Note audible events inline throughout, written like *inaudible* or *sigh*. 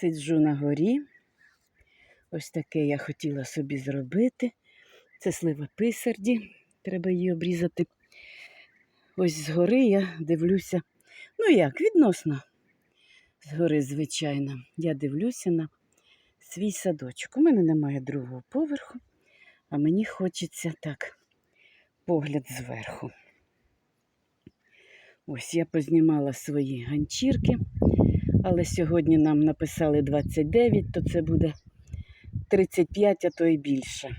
Сиджу на горі. Ось таке я хотіла собі зробити. Це слива писарді. Треба її обрізати. Ось згори я дивлюся. Ну як, відносно. Згори, звичайно, я дивлюся на свій садочок. У мене немає другого поверху, а мені хочеться так погляд зверху. Ось я познімала свої ганчірки, але сьогодні нам написали 29, то це буде 35, а то і більше.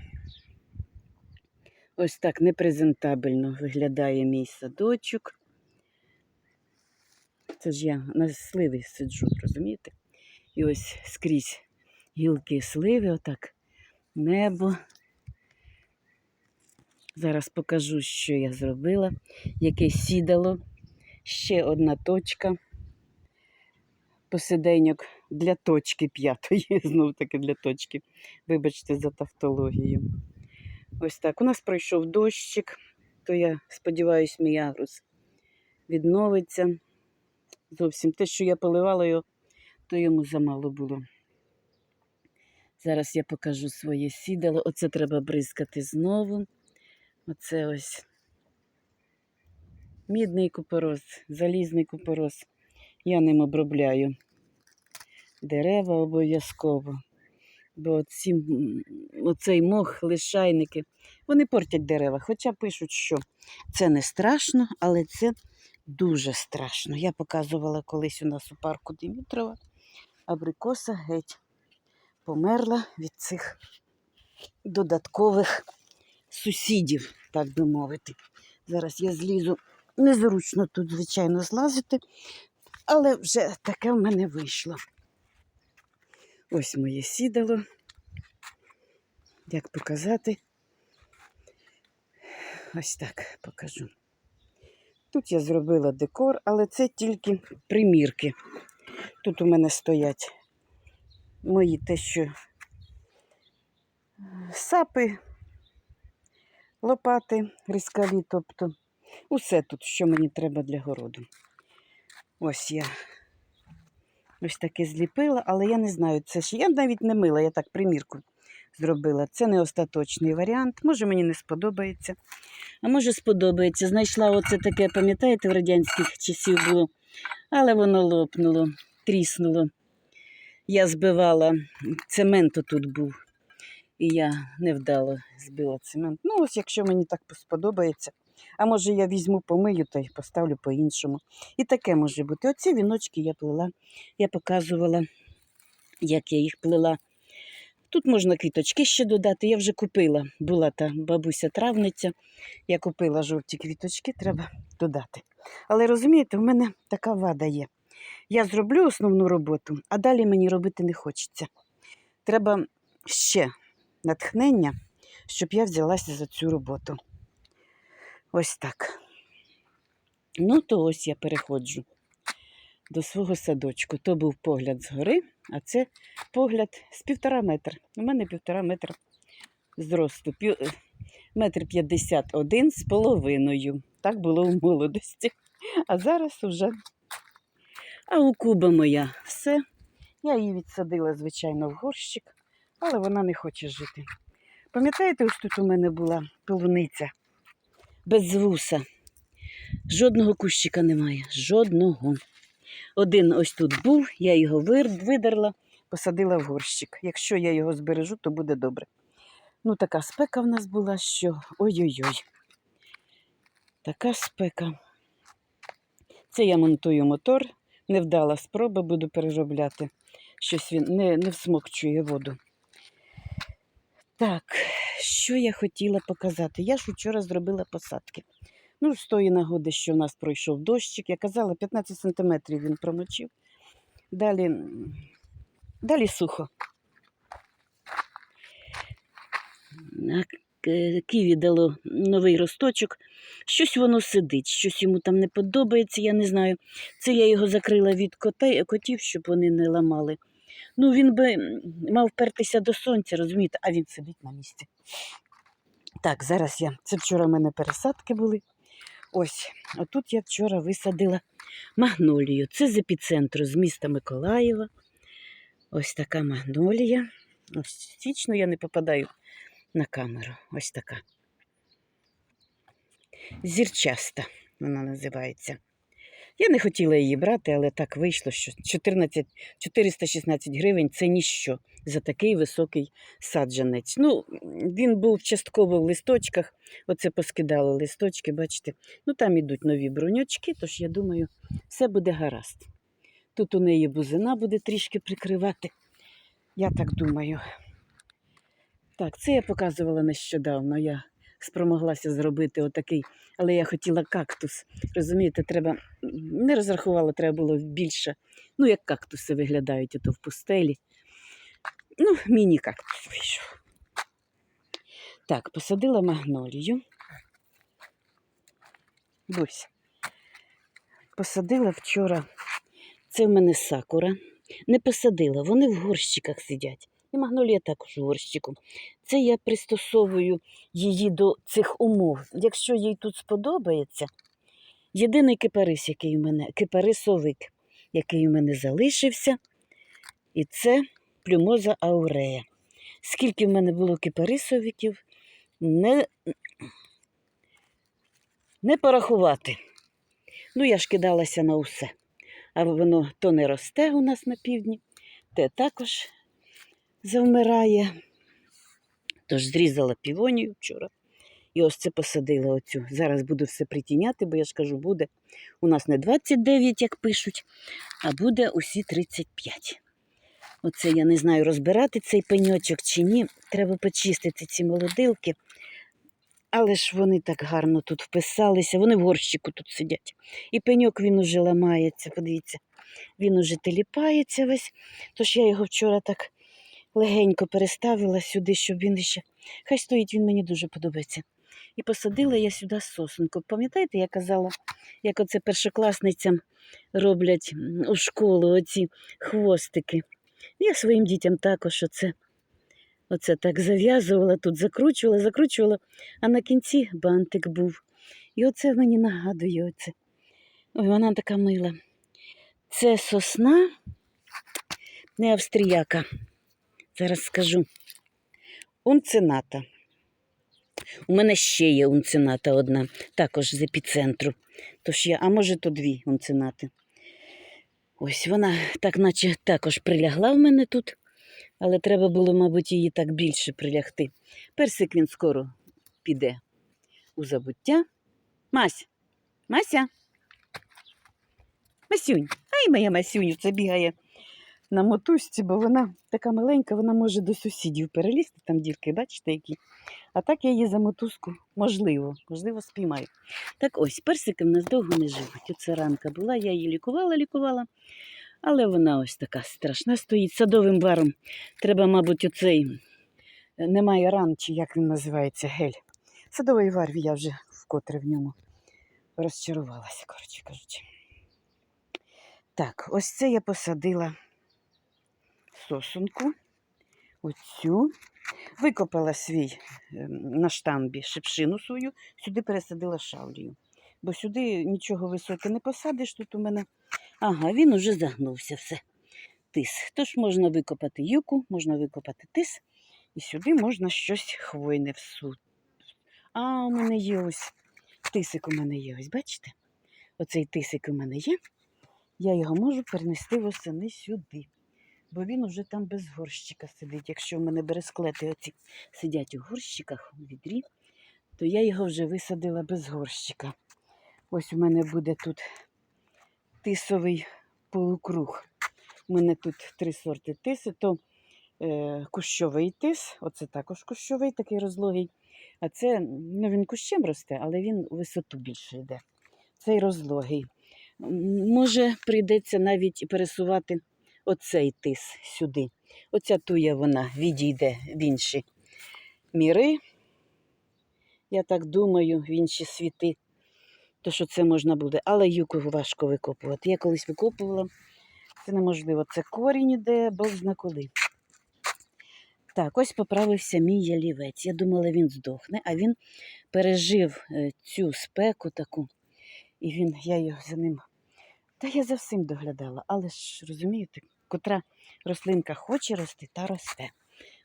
Ось так непрезентабельно виглядає мій садочок. Це ж я на сливі сиджу, розумієте? І ось скрізь гілки сливи, отак небо. Зараз покажу, що я зробила, яке сідало. Ще одна точка. Посиденьок для точки п'ятої. *laughs* Знов таки для точки. Вибачте за тавтологію. Ось так. У нас пройшов дощик, то я сподіваюся, мій агрус відновиться. Зовсім те, що я поливала його, то йому замало було. Зараз я покажу своє сідало. Оце треба бризкати знову. Оце ось мідний купорос, залізний купорос. Я ним обробляю дерева обов'язково. Бо оці, м, оцей мох, лишайники, вони портять дерева. Хоча пишуть, що це не страшно, але це дуже страшно. Я показувала колись у нас у парку Дімітрова. Абрикоса геть померла від цих додаткових сусідів, так би мовити. Зараз я злізу. Незручно тут, звичайно, злазити, але вже таке в мене вийшло. Ось моє сідало. Як показати? Ось так покажу. Тут я зробила декор, але це тільки примірки. Тут у мене стоять мої те, що сапи, лопати різкаві, тобто усе тут, що мені треба для городу. Ось я ось таке зліпила, але я не знаю, це ж я навіть не мила, я так примірку зробила. Це не остаточний варіант. Може, мені не сподобається. А може сподобається. Знайшла оце таке, пам'ятаєте, в радянських часів було, але воно лопнуло, тріснуло. Я збивала, цемент тут був. І я невдало збила цемент. Ну, ось якщо мені так сподобається. А може я візьму, помию та й поставлю по-іншому. І таке може бути. Оці віночки я плела, я показувала, як я їх плела. Тут можна квіточки ще додати. Я вже купила. Була та бабуся-травниця. Я купила жовті квіточки, треба додати. Але розумієте, в мене така вада є. Я зроблю основну роботу, а далі мені робити не хочеться. Треба ще натхнення, щоб я взялася за цю роботу. Ось так. Ну, то ось я переходжу до свого садочку. То був погляд згори, а це погляд з півтора метра. У мене півтора метра зросту. Пів... Метр п'ятдесят один з половиною. Так було в молодості. А зараз уже. А у Куба моя все. Я її відсадила, звичайно, в горщик, але вона не хоче жити. Пам'ятаєте, ось тут у мене була полуниця без вуса. Жодного кущика немає. Жодного. Один ось тут був, я його видерла, посадила в горщик. Якщо я його збережу, то буде добре. Ну, така спека в нас була, що ой-ой-ой. Така спека. Це я монтую мотор. Невдала спроба, буду переробляти. Щось він не, не всмокчує воду. Так, що я хотіла показати? Я ж вчора зробила посадки. Ну, з тої нагоди, що в нас пройшов дощик, я казала, 15 сантиметрів він промочив. Далі, далі сухо. А к- Ківі дало новий росточок. Щось воно сидить, щось йому там не подобається, я не знаю. Це я його закрила від котей, котів, щоб вони не ламали. Ну, він би мав впертися до сонця, розумієте, а він сидить на місці. Так, зараз я. Це вчора в мене пересадки були. Ось, отут я вчора висадила магнолію. Це з епіцентру з міста Миколаєва. Ось така магнолія. Ось вічно я не попадаю на камеру. Ось така. Зірчаста вона називається. Я не хотіла її брати, але так вийшло, що 14, 416 гривень це ніщо за такий високий саджанець. Ну, він був частково в листочках, оце поскидали листочки, бачите. Ну там ідуть нові бруньочки, тож я думаю, все буде гаразд. Тут у неї бузина буде трішки прикривати. Я так думаю. Так, це я показувала нещодавно. Я спромоглася зробити отакий, але я хотіла кактус. Розумієте, треба не розрахувала, треба було більше. Ну, як кактуси виглядають ото в пустелі. Ну, міні-кактус вийшов. Так, посадила магнолію. Ось. Посадила вчора. Це в мене сакура. Не посадила, вони в горщиках сидять. І магнолія також у горщику. Це я пристосовую її до цих умов. Якщо їй тут сподобається, єдиний кипарис, який у мене, кипарисовик, який у мене залишився, і це плюмоза аурея. Скільки в мене було кипарисовиків, не, не порахувати. Ну, я ж кидалася на усе. А воно то не росте у нас на півдні, те також завмирає. Тож зрізала півонію вчора. І ось це посадила оцю. Зараз буду все притіняти, бо я ж кажу, буде у нас не 29, як пишуть, а буде усі 35. Оце я не знаю, розбирати цей пеньочок чи ні. Треба почистити ці молодилки. Але ж вони так гарно тут вписалися, вони в горщику тут сидять. І пеньок він уже ламається, подивіться, він уже теліпається весь. Тож я його вчора так легенько переставила сюди, щоб він ще. Хай стоїть, він мені дуже подобається. І посадила я сюди сосунку. Пам'ятаєте, я казала, як оце першокласницям роблять у школу оці хвостики. Я своїм дітям також оце, оце так зав'язувала, тут закручувала, закручувала, а на кінці бантик був. І оце мені нагадує оце. Ой, вона така мила. Це сосна, не австріяка. Зараз скажу. Унцината. У мене ще є унцината одна, також з епіцентру. Тож я, а може, то дві унцинати. Ось вона так, наче також прилягла в мене тут, але треба було, мабуть, її так більше прилягти. Персик він скоро піде у забуття. Мась, Мася. Масюнь, ай моя Масюню, це бігає на мотузці, бо вона така маленька, вона може до сусідів перелізти, там дірки, бачите, які. А так я її за мотузку, можливо, можливо, спіймаю. Так ось, персики в нас довго не живуть. Оце ранка була, я її лікувала, лікувала, але вона ось така страшна стоїть садовим варом. Треба, мабуть, оцей е, немає ран, чи як він називається, гель. Садовий вар я вже вкотре в ньому розчарувалася, коротше кажучи. Так, ось це я посадила сосунку, оцю. Викопала свій ем, на штамбі шипшину свою, сюди пересадила шавлію. Бо сюди нічого високе не посадиш, тут у мене. Ага, він уже загнувся все. Тис. Тож можна викопати юку, можна викопати тис, і сюди можна щось хвойне всу. А, у мене є ось тисик у мене є, ось бачите? Оцей тисик у мене є. Я його можу перенести восени сюди бо він уже там без горщика сидить. Якщо в мене бересклети оці сидять у горщиках у відрі, то я його вже висадила без горщика. Ось у мене буде тут тисовий полукруг. У мене тут три сорти тиси, то е, кущовий тис, оце також кущовий, такий розлогий. А це ну, він кущем росте, але він у висоту більше йде. Цей розлогий. Може, прийдеться навіть пересувати оцей тис сюди. Оця туя вона відійде в інші міри. Я так думаю, в інші світи, то що це можна буде, але юку важко викопувати. Я колись викопувала, це неможливо. Це корінь іде, бог зна коли. Так, ось поправився мій ялівець. Я думала, він здохне, а він пережив е, цю спеку таку. І він, я його за ним. Та я за всім доглядала, але ж розумієте, котра рослинка хоче рости, та росте.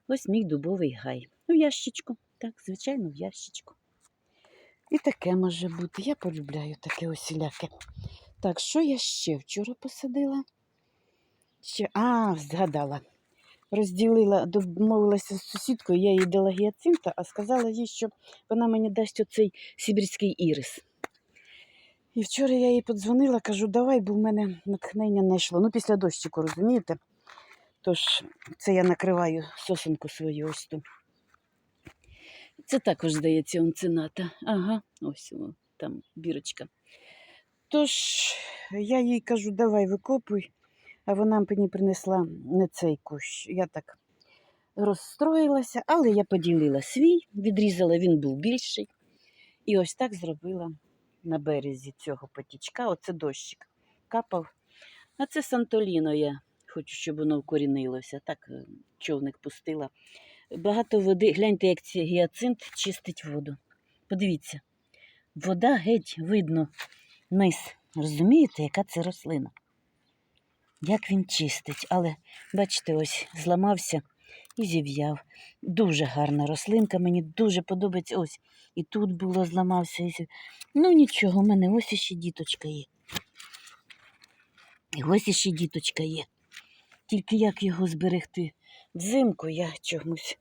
Ось мій дубовий гай. У ящичку. Так, звичайно, в ящичку. І таке може бути. Я полюбляю таке осіляке. Так, що я ще вчора посадила? Ще, а, згадала. Розділила, домовилася з сусідкою, я їй дала гіацинта, а сказала їй, що вона мені дасть оцей сибірський ірис. І вчора я їй подзвонила, кажу, давай, бо в мене натхнення не йшло. Ну, після дощику, розумієте? Тож це я накриваю сосенку свою ось ту. Це також, здається, онцината. Ага, ось о, там бірочка. Тож я їй кажу, давай викопуй, а вона мені принесла не цей кущ. Я так розстроїлася, але я поділила свій, відрізала, він був більший. І ось так зробила на березі цього потічка. Оце дощик капав. А це Сантоліно я хочу, щоб воно вкорінилося. Так е, човник пустила. Багато води. Гляньте, як цей гіацинт чистить воду. Подивіться, вода геть видно низ. Розумієте, яка це рослина? Як він чистить, але бачите, ось зламався і зів'яв. Дуже гарна рослинка, мені дуже подобається. Ось і тут було зламався. І. Ну нічого, в мене ось іще діточка є. І ось іще діточка є. Тільки як його зберегти взимку, я чомусь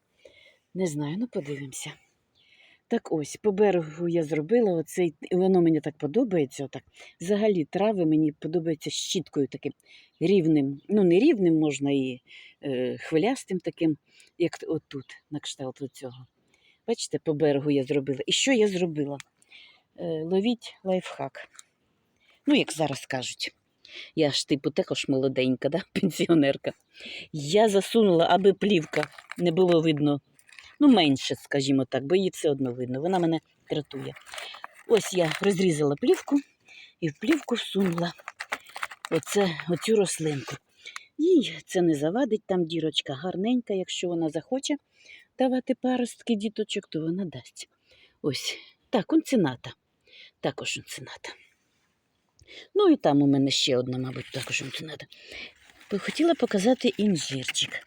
не знаю, ну подивимося. Так ось, по берегу я зробила оцей, воно мені так подобається. Отак. Взагалі трави мені подобаються щіткою таким рівним. Ну, не рівним можна і е, хвилястим таким, як отут, на кшталт цього. Бачите, по берегу я зробила. І що я зробила? Е, ловіть лайфхак. Ну, як зараз кажуть. Я ж типу також молоденька, да? *laughs* пенсіонерка. Я засунула, аби плівка не було видно. Ну, менше, скажімо так, бо її все одно видно. Вона мене дратує. Ось я розрізала плівку і в плівку всунула оце, оцю рослинку. Їй це не завадить, там дірочка гарненька, якщо вона захоче давати паростки діточок, то вона дасть. Ось так, онцината. Також онцината. Ну і там у мене ще одна, мабуть, також онцината. Хотіла показати інжирчик.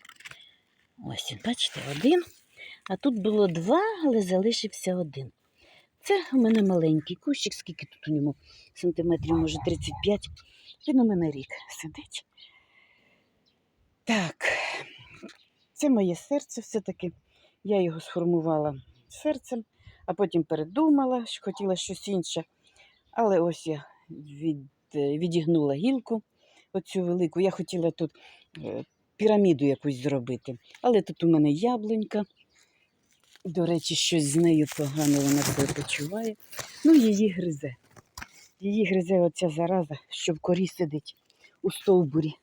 Ось він, бачите, один. А тут було два, але залишився один. Це у мене маленький кущик, скільки тут у ньому сантиметрів, може 35. Він у мене рік сидить. Так, це моє серце все-таки. Я його сформувала серцем, а потім передумала, що хотіла щось інше. Але ось я від, відігнула гілку, оцю велику. Я хотіла тут е, піраміду якусь зробити. Але тут у мене яблунька. До речі, щось з нею погано вона себе почуває. Ну, її гризе. Її гризе оця зараза, що в корі сидить у стовбурі.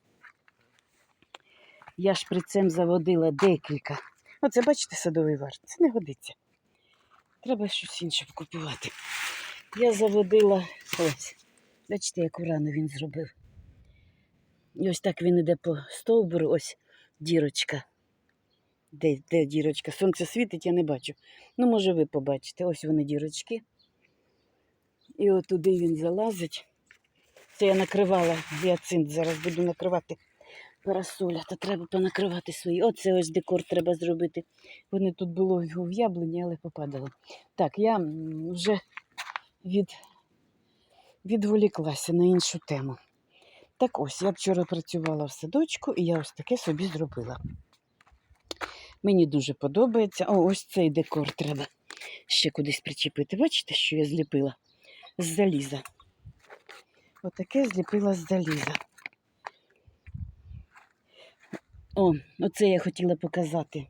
Я шприцем заводила декілька. Оце, бачите, садовий вар. Це не годиться. Треба щось інше купувати. Я заводила ось. Бачите, яку рану він зробив. І ось так він іде по стовбуру, ось дірочка. Де, де дірочка? Сонце світить, я не бачу. Ну, може, ви побачите. Ось вони дірочки. І от туди він залазить. Це я накривала гіацинт. Зараз буду накривати парасоля. Та треба понакривати свої. Оце ось декор треба зробити. Вони тут було в яблуні, але попадало. Так, я вже від, відволіклася на іншу тему. Так ось, я вчора працювала в садочку, і я ось таке собі зробила. Мені дуже подобається. О, ось цей декор треба ще кудись причепити. Бачите, що я зліпила з заліза. Отаке зліпила з заліза. О, оце я хотіла показати.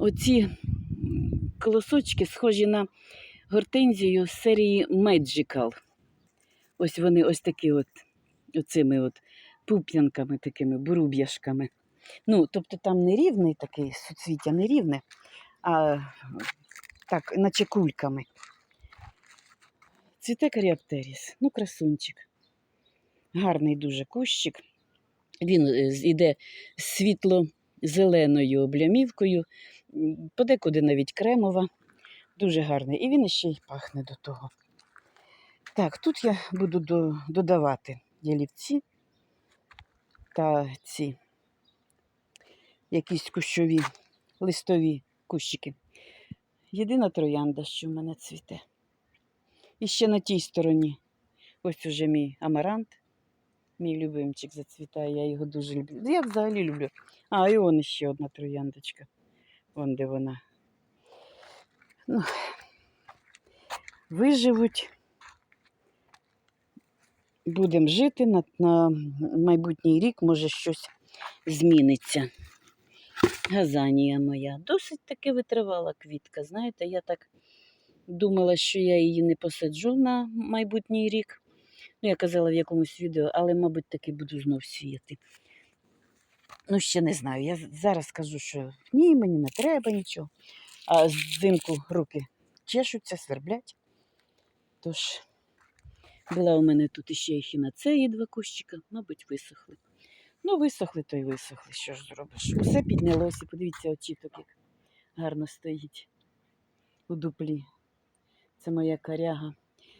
Оці колосочки схожі на гортензію з серії Magical. Ось вони ось такі от, оцими от пуп'янками такими, буруб'яшками. Ну, тобто там не рівний такий суцвіття, не рівне, а так, наче кульками. Цвіте каріоптеріс. Ну, красунчик. Гарний дуже кущик. Він е, з- іде світло-зеленою облямівкою, подекуди навіть кремова. Дуже гарний. І він ще й пахне до того. Так, тут я буду до, додавати ялівці та ці якісь кущові листові кущики. Єдина троянда, що в мене цвіте. І ще на тій стороні. Ось уже мій амарант. Мій любимчик зацвітає, я його дуже люблю. Я взагалі люблю. А, і он ще одна трояндочка. Вон де вона. Ну, виживуть. Будемо жити на, на майбутній рік, може щось зміниться. Газанія моя. Досить таки витривала квітка. Знаєте, я так думала, що я її не посаджу на майбутній рік. Ну, я казала в якомусь відео, але, мабуть, таки буду знов сіяти. Ну, ще не знаю. Я зараз скажу, що ні, мені не треба нічого. А взимку руки чешуться, сверблять. Тож, була у мене тут іще і хінацеї два кущика, мабуть, висохли. Ну, висохли, то й висохли. Що ж зробиш? Усе піднялося. Подивіться, очіток, як гарно стоїть у дуплі. Це моя коряга.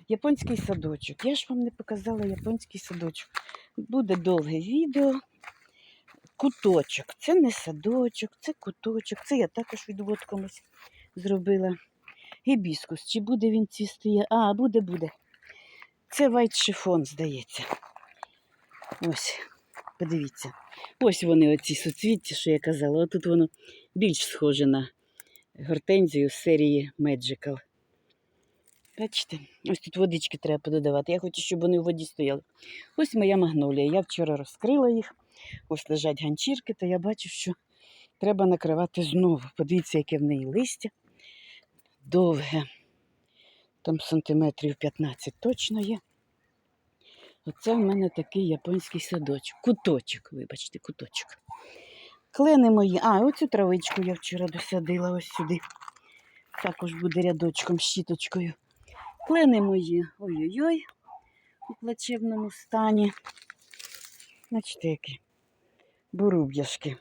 Японський садочок. Я ж вам не показала японський садочок. Буде довге відео. Куточок. Це не садочок, це куточок. Це я також відвод комусь зробила. Гібіскус. Чи буде він цвісти? А, буде, буде. Це вайт шифон, здається. Ось, подивіться. Ось вони, оці суцвіття, що я казала. Отут воно більш схоже на гортензію з серії Magical. Бачите, ось тут водички треба пододавати. Я хочу, щоб вони в воді стояли. Ось моя магнолія. Я вчора розкрила їх. Ось лежать ганчірки, то я бачу, що треба накривати знову. Подивіться, яке в неї листя. Довге. Там сантиметрів 15 точно є. Оце в мене такий японський садочок. Куточок, вибачте, куточок. Клени мої. А, оцю травичку я вчора досадила ось сюди. Також буде рядочком, щіточкою. Клени мої. Ой-ой-ой, у плачевному стані. Бачите, які буруб'яшки.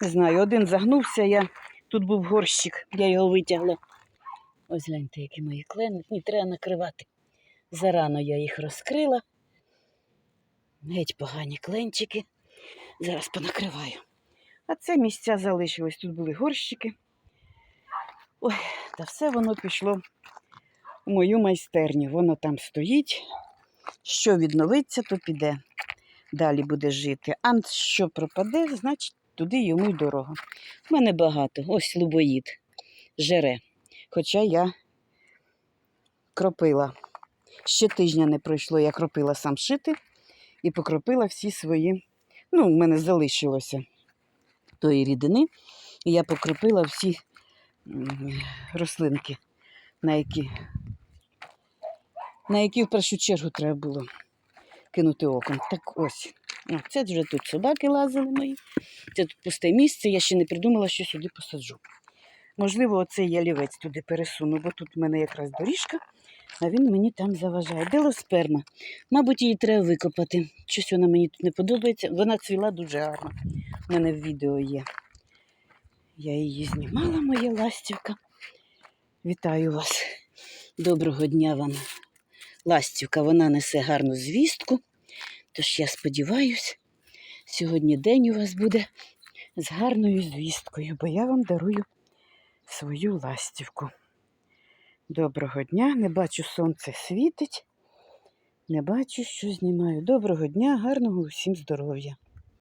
Не знаю, один загнувся я. Тут був горщик, я його витягла. Ось гляньте, які мої клени. Ні, треба накривати. Зарано я їх розкрила. Геть погані кленчики. Зараз понакриваю. А це місця залишилось. Тут були горщики. Ой, та все воно пішло у мою майстерню. Воно там стоїть. Що відновиться, то піде. Далі буде жити. А що пропаде, значить туди йому й дорога. У мене багато. Ось лубоїд. Жере. Хоча я кропила. Ще тижня не пройшло, я кропила сам шити і покропила всі свої. Ну, в мене залишилося тої рідини. І я покропила всі рослинки, на які, на які в першу чергу треба було кинути оком. Так ось. О, Це вже тут собаки лазили мої. Це тут пусте місце. Я ще не придумала, що сюди посаджу. Можливо, оцей ялівець туди пересуну, бо тут в мене якраз доріжка, а він мені там заважає. Делосперма. Мабуть, її треба викопати. Щось вона мені тут не подобається. Вона цвіла дуже гарно. У мене в відео є. Я її знімала, моя ластівка. Вітаю вас. Доброго дня вам. Ластівка, вона несе гарну звістку. Тож я сподіваюся, сьогодні день у вас буде з гарною звісткою, бо я вам дарую свою ластівку. Доброго дня, не бачу, сонце світить. Не бачу, що знімаю. Доброго дня, гарного усім здоров'я.